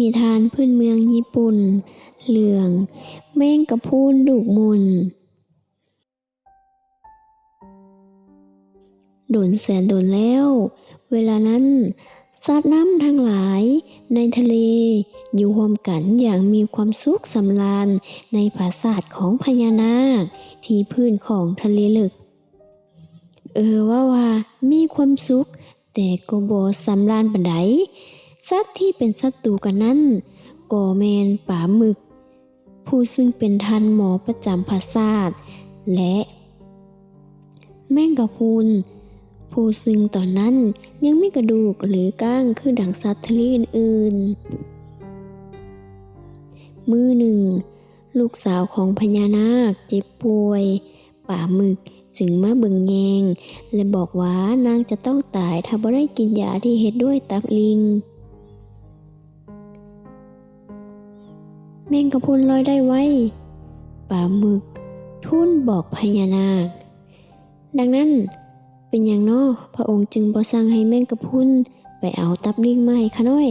นิทานพื้นเมืองญี่ปุ่นเรื่องแม่งกระพรุนลูกมุนโดนแสนโดนแล้ว เวลานั้นสัตว์น้ำทั้งหลายในทะเล อยู่รวมกันอย่างมีความสุขสำราญในปราสาทของพญานาค ที่พื้นของทะเลลึก เออว่าว่ามีความสุข แต่ก็บ่สำราญปานใด สัตว์ที่เป็นศัตรูกันนั้นก็แมนป่าหมึก ผู้ซึ่งเป็นทันหมอประจำปราสาทและแมงกะพรุนผู้ซึ่งตอนนั้นยังไม่กระดูกหรือก้างคือดังสัตว์ทะเลอื่นๆ มือหนึ่ง ลูกสาวของพญานาคเจ็บป่วย ป่าหมึกจึงมาเบิ่งแยง และบอกว่านางจะต้องตายถ้าบ่ได้กินยาที่เฮ็ดด้วยตับลิง แมงกะพุนลอยได้ไวป่าหมึก ทุ่นบอกพญานาค ดังนั้นเป็นอย่างน้อพระองค์จึงบ่สั่งให้แมงกะพุนไปเอาตับลิงมาให้ข้าน้อย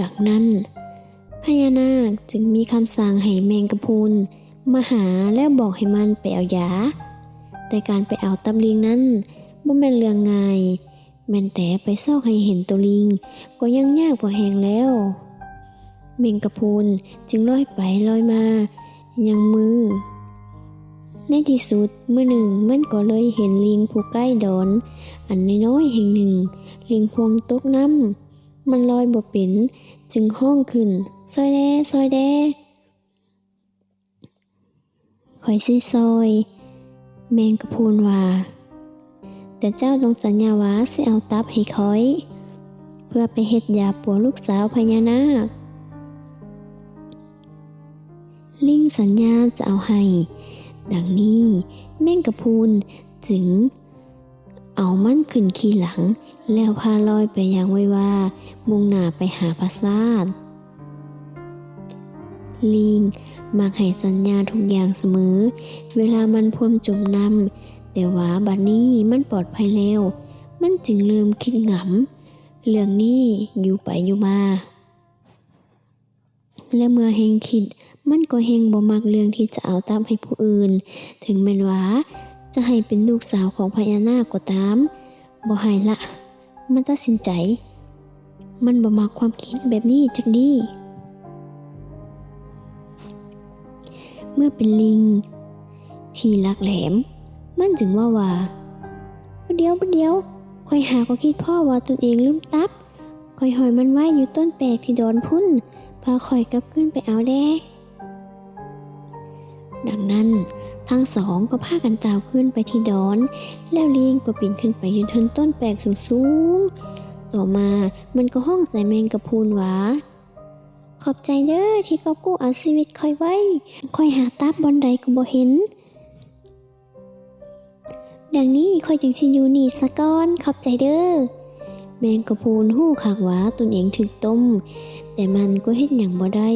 ดังนั้นพญานาคจึงมีคำสั่งให้แมงกะพุนมาหาแล้วบอกให้มันไปเอายา แต่การไปเอาตับลิงนั้นบ่แม่นเรื่องง่ายแม่นแต่ไปซอกให้เห็นตัวลิง ก็ยังยากพอแหงแล้ว เมงกระพรุนจึงลอยไปลอยมา ยังมือ ในที่สุดเมื่อหนึ่งมันก็เลยเห็นลิงผู้ใกล้ดอน อันน้อยๆแห่งหนึ่ง ลิงพวงตกน้ำมันลอยบ่เป็นจึงห้องขึ้น ซอยแดซอยแดคอยสิซอยแมงกระพรุนว่า แต่เจ้าต้องสัญญาว่าสิเอาตับให้คอย เพื่อไปเฮ็ดยาปัวลูกสาวพญานาค ลิงสัญญาจะเอาให้ ดังนี้แม่งกระพรุนจึง เอามันขึ้นขี่หลัง แล้วพาลอยไปยังไว้ว่า มุ่งหน้าไปหาปราสาทลิงมักให้สัญญาทุกอย่างเสมอ เวลามันพ่วมจมน้ำแต่ว่าบัดนี้มันปลอดภัยแล้ว มันจึงเริ่มคิดหงำเรื่องนี้อยู่ไปอยู่มา และเมื่อเฮงคิด มันก็เฮงบ่มักเรื่องที่จะเอาตามให้ผู้อื่น ถึงแม้นว่า จะให้เป็นลูกสาวของพญานาคก็ตามบ่ให้ละ มันตัดสินใจ มันบ่มักความคิดแบบนี้จักดี เมื่อเป็นลิง ที่ลักแหลม มันจึงว่าว่าเดียวเดียวคอยหาก็คิดพ่อว่าตนเองลืมตับคอยหอยมันไว้อยู่ต้นแปลกที่ดอนพุ่นพาข่อยกลับขึ้นไปเอาแด้ ดังนั้นทั้งสองก็พากันตาวขึ้นไปที่ดอน แล้วลิงก็ปีนขึ้นไปยืนทนต้นแปลกสูงสูง ต่อมามันก็ห้องใส่แมงกะพรุนหวาขอบใจเด้อที่กอบกู้เอาชีวิตคอยไว้คอยหาตับบอนใดก็บ่เห็น ดังนี้คอยจึงชิอยู่นี่สะก้อนขอบใจเด้อแมงกะพรุนหู้ขากหวาตนเองถึกต้ม แต่มันก็เฮ็ดอย่างบ่ได้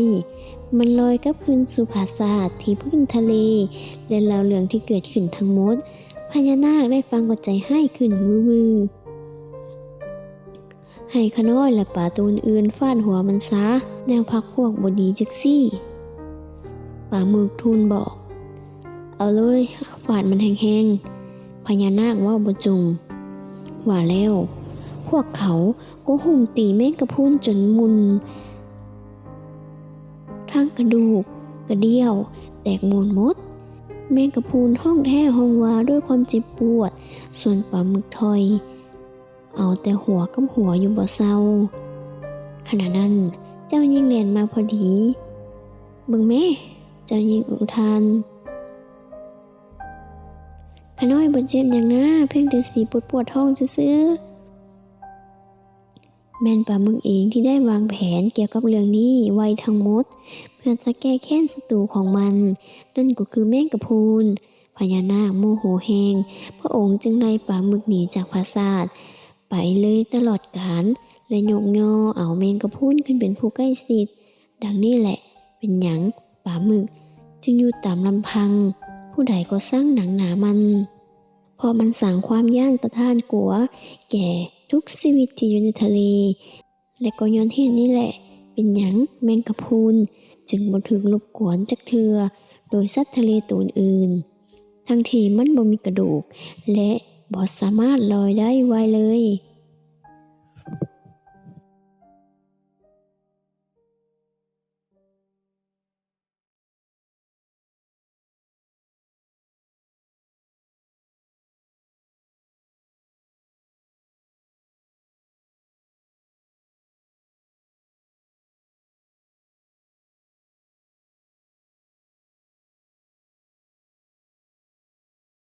มันลอยกลับคืนสู่ผาศาสตที่พื้นทะเล และเล่าเรื่องที่เกิดขึ้นทั้งหมด พญานาคได้ฟังก็ใจให้ขึ้นวือวือให้ขน้อยและป่าตัวอื่นฟาดหัวมันซะ แนวพักพวกบดีจักซี่ป่ามึกทูลบอก เอาเลยฟาดมันแห้งๆพญานาคว่าบจุง ว่าแล้ว พวกเขาก็หุ่มตีแม่งกระพุนจนมุน ทั้งกระดูก กระเดี่ยว แตกมูลมด แมงกะพรุนห้องแท้ห้องวาด้วยความเจ็บปวด ส่วนปลาหมึกทอย เอาแต่หัวกับหัวอยู่บ่เศร้า ขณะนั้นเจ้ายิงเรียนมาพอดีบิ่งแม่ เจ้ายิงอุทานขน้อยบ่เจ็บอย่างนะเพียงแต่สีปวดปวดท้องซื่อ แม่นปลาหมึกเองที่ได้วางแผนเกี่ยวกับเรื่องนี้ไว้ทั้งหมด เพื่อจะแก้แค้นศัตรูของมัน นั่นก็คือแมงกะพรุนพญานาคโมโหแหงพระองค์จึงไล่ปลาหมึกหนีจากปราสาทไปเลยตลอดกาลและโยกยอเอาแมงกะพรุนขึ้นเป็นผู้ใกล้ชิดดังนี้แหละ เป็นหยังป่าหมึก จึงอยู่ตามลำพัง ผู้ใดก็สร้างหนังหนามัน พอมันสั่งความย่านสะท้านกลัว แก่ ทุกชีวิตที่อยู่ในทะเล และก็ย้อนเหตุนี่แหละ เป็นหยังแมงกะพรุนจึงบ่ถึงรบกวนจากเธอโดยสัตว์ทะเลตัวอื่น ทั้งที่มันบ่มีกระดูก และบ่สามารถลอยได้ไวเลย